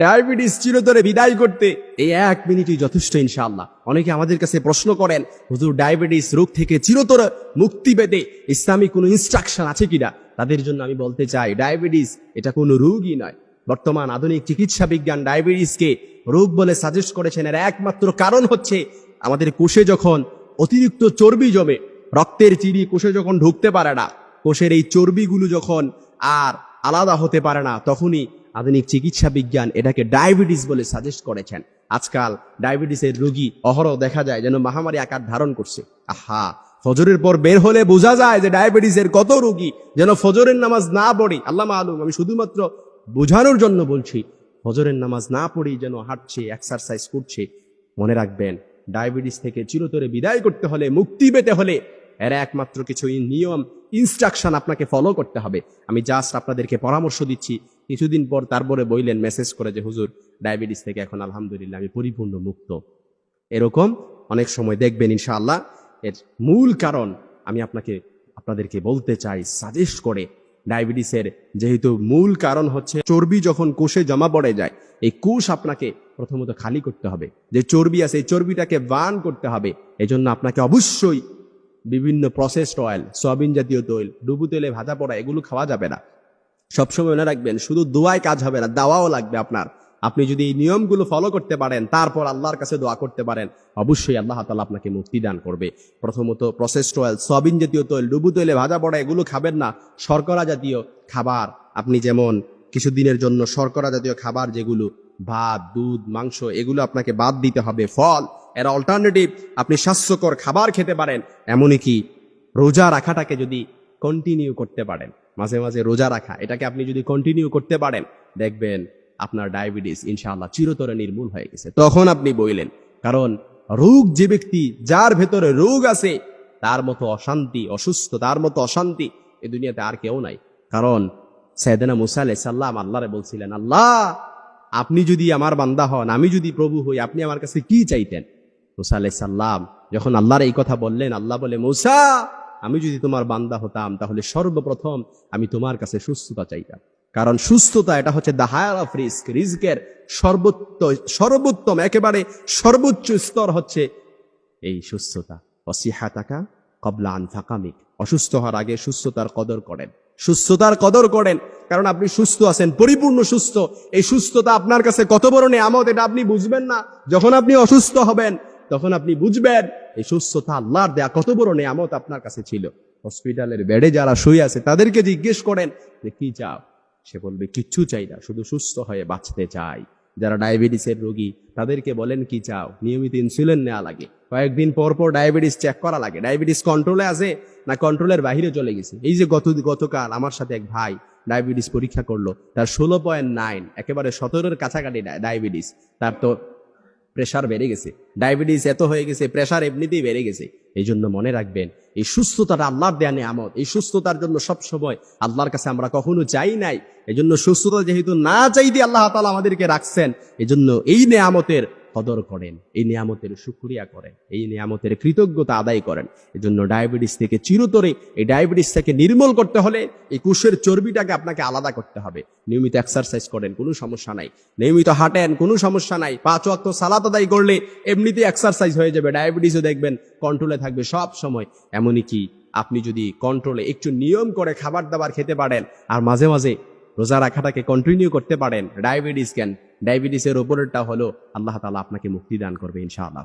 Diabetes চিরতরে বিদায় করতে এই এক মিনিটই যথেষ্ট, ইনশাআল্লাহ। অনেকে আমাদের কাছে প্রশ্ন করেন, হুজুর, ডায়াবেটিস রোগ থেকে চিরতরে মুক্তি পেতে ইসলামী কোনো ইনস্ট্রাকশন আছে কিনা? তাদের জন্য আমি বলতে চাই, ডায়াবেটিস এটা কোনো রোগই নয়। বর্তমান আধুনিক চিকিৎসা বিজ্ঞান ডায়াবেটিসকে রোগ বলে সাজেস্ট করেছেন এর একমাত্র কারণ হচ্ছে আমাদের কোষে যখন অতিরিক্ত চর্বি জমে, রক্তের চিরি কোষে যখন ঢুকতে পারে না, কোষের এই চর্বিগুলো যখন আর আলাদা হতে পারে না, তখনই আধুনিক চিকিৎসা বিজ্ঞান এটাকে ডায়াবেটিস বলে সাজেস্ট করেছেন। আজকাল ডায়াবেটিসের রোগী অহরহ দেখা যায় যেন মহামারী আকার ধারণ করছে। আহা, ফজরের পর বের হলে বোঝা যায় যে ডায়াবেটিসের কত রোগী যেন ফজরের নামাজ না পড়ে। আল্লাহ মালুম, আমি শুধুমাত্র বোঝানোর জন্য বলছি, ফজরের নামাজ না পড়েই যেন হাঁটছে এক্সারসাইজ করছে, মনে রাখবেন, ডায়াবেটিস থেকে চিরতরে বিদায় করতে হলে, মুক্তি পেতে হলে এর একমাত্র কিছু নিয়ম ইনস্ট্রাকশন আপনাকে ফলো করতে হবে। আমি জাস্ট আপনাদেরকে পরামর্শ দিচ্ছি। কিছুদিন পর তারপরে বইলেন মেসেজ করে যে, হুজুর ডায়াবেটিস থেকে এখন আলহামদুলিল্লাহ আমি পরিপূর্ণ মুক্ত। এরকম অনেক সময় দেখবেন ইনশাআল্লাহ। এর মূল কারণ আমি আপনাকে, আপনাদেরকে বলতে চাই সাজেস্ট করে ডায়াবেটিসের যেহেতু মূল কারণ হচ্ছে চর্বি যখন কোষে জমা পড়ে যায়, এই কোষ আপনাকে প্রথমত খালি করতে হবে। যে চর্বি আছে, এই চর্বিটাকে বার্ন করতে হবে। এজন্য আপনাকে অবশ্যই বিভিন্ন প্রসেসড অয়েল সয়াবিন জাতীয় তৈল ডুবু তেলে ভাজা পড়া, এগুলো খাওয়া যাবে না। সবসময় মনে রাখবেন, শুধু দোয়ায় কাজ হবে না, দাওয়াও লাগবে আপনার। আপনি যদি এই নিয়মগুলো ফলো করতে পারেন, তারপর আল্লাহর কাছে দোয়া করতে পারেন, অবশ্যই আল্লাহ তালা আপনাকে মুক্তি দান করবে। প্রথমত প্রসেসড অয়েল সয়াবিন জাতীয় তৈল ডুবু তৈলে ভাজা পড়া, এগুলো খাবেন না। শর্করা জাতীয় খাবার, আপনি যেমন কিছুদিনের জন্য শর্করা জাতীয় খাবার, যেগুলো ভাত, দুধ, মাংস, এগুলো আপনাকে বাদ দিতে হবে। ফল এর অল্টারনেটিভ আপনি স্বাস্থ্যকর খাবার খেতে পারেন এমনই কি রোজা রাখাটাকে যদি কন্টিনিউ করতে পারেন, মাঝে মাঝে রোজা রাখা, এটাকে আপনি যদি কন্টিনিউ করতে পারেন, দেখবেন আপনার ডায়াবেটিস ইনশাআল্লাহ চিরতরে নির্মূল হয়ে গেছে। তখন আপনি বইলেন, কারণ রোগ যে ব্যক্তি, যার ভেতরে রোগ আছে, তার মতো অশান্তি, অসুস্থ, তার মতো অশান্তি এ দুনিয়াতে আর কেউ নাই। কারণ সৈয়দনা মুসা আলাই সাল্লাম আল্লাহরে বলছিলেন, আল্লাহ, আপনি যদি আমার বান্দা হন, আমি যদি প্রভু হই, আপনি আমার কাছে কি চাইতেন? মুসা আলাই সাল্লাম যখন আল্লাহর এই কথা বললেন, আল্লাহ বলে, মুসা, আমি যদি তোমার বান্দা হতাম, তাহলে সর্বপ্রথম আমি তোমার কাছে সুস্থতা চাইতাম। কারণ সুস্থতা, এটা হচ্ছে দ্য হায়ার অফ রিস্ক রিস্কের সর্বোত্ত, সর্বোত্তম, একেবারে সর্বোচ্চ স্তর হচ্ছে এই সুস্থতা। অসিহাতাকা কবলা আন ফাকামিক অসুস্থ হওয়ার আগে সুস্থতার কদর করেন। সুস্থতার কদর করেন, কারণ আপনি সুস্থ আছেন, পরিপূর্ণ সুস্থ। এই সুস্থতা আপনার কাছে কত বড় নেয়ামত, এটা আপনি বুঝবেন না। যখন আপনি অসুস্থ হবেন তখন আপনি বুঝবেন, এই সুস্থতা আল্লাহর দেয়া কত বড় নেয়ামত আপনার কাছে ছিল। হসপিটালের বেডে যারা শুয়ে আছে, তাদেরকে জিজ্ঞেস করেন যে, কি চাও? সে বলবে, কিচ্ছু চাই না, শুধু সুস্থ হয়ে বাঁচতে চাই। যারা ডায়াবেটিসের রোগী, তাদেরকে বলেন, কি চাও? নিয়মিত ইনসুলিন নেওয়া লাগে। কয়েকদিন পর পর ডায়াবেটিস চেক করা লাগে। ডায়াবেটিস কন্ট্রোলে আছে না কন্ট্রোলের বাইরে চলে গেছে? এই যে গত, গতকাল আমার সাথে এক ভাই ডায়াবেটিস পরীক্ষা করল, তার ষোলো পয়েন্ট নাইন একেবারে সতেরোর কাছাকাছি ডায়াবেটিস। তার তো প্রেশার বেড়ে গেছে। ডায়াবেটিস এত হয়ে গেছে প্রেশার এমনিতেই বেড়ে গেছে। এই জন্য মনে রাখবেন, এই সুস্থতাটা আল্লাহর দেয়া নেয়ামত, এই সুস্থতার জন্য সব সময় আল্লাহর কাছে আমরা কখনো যাই নাই। এই জন্য সুস্থতা যেহেতু না চাই দিয়ে আল্লাহ তালা আমাদেরকে রাখছেন, এই জন্য এই নেয়ামতের কদর করেন, এই নিয়ামতের সুক্রিয়া করেন, এই নিয়ামতের কৃতজ্ঞতা আদায় করেন। এজন্য ডায়াবেটিস থেকে চিরতরে, এই ডায়াবেটিস থেকে নির্মূল করতে হলে এই কুশের চর্বিটাকে আপনাকে আলাদা করতে হবে। নিয়মিত এক্সারসাইজ করেন, কোনো সমস্যা নাই। নিয়মিত হাঁটেন, কোনো সমস্যা নাই। পাঁচ ওয়াক্ত সালাত আদায় করলে এমনিতে এক্সারসাইজ হয়ে যাবে, ডায়াবেটিসও দেখবেন কন্ট্রোলে থাকবে সব সময়। এমনই কি, আপনি যদি কন্ট্রোলে একটু নিয়ম করে খাবার দাবার খেতে পারেন, আর মাঝে মাঝে রোজা রাখাটাকে কন্টিনিউ করতে পারেন। ডায়াবেটিস কেন? ডায়াবেটিসের ওপরেরটা হলো আল্লাহ তালা আপনাকে মুক্তি দান করবে ইনশাআল্লাহ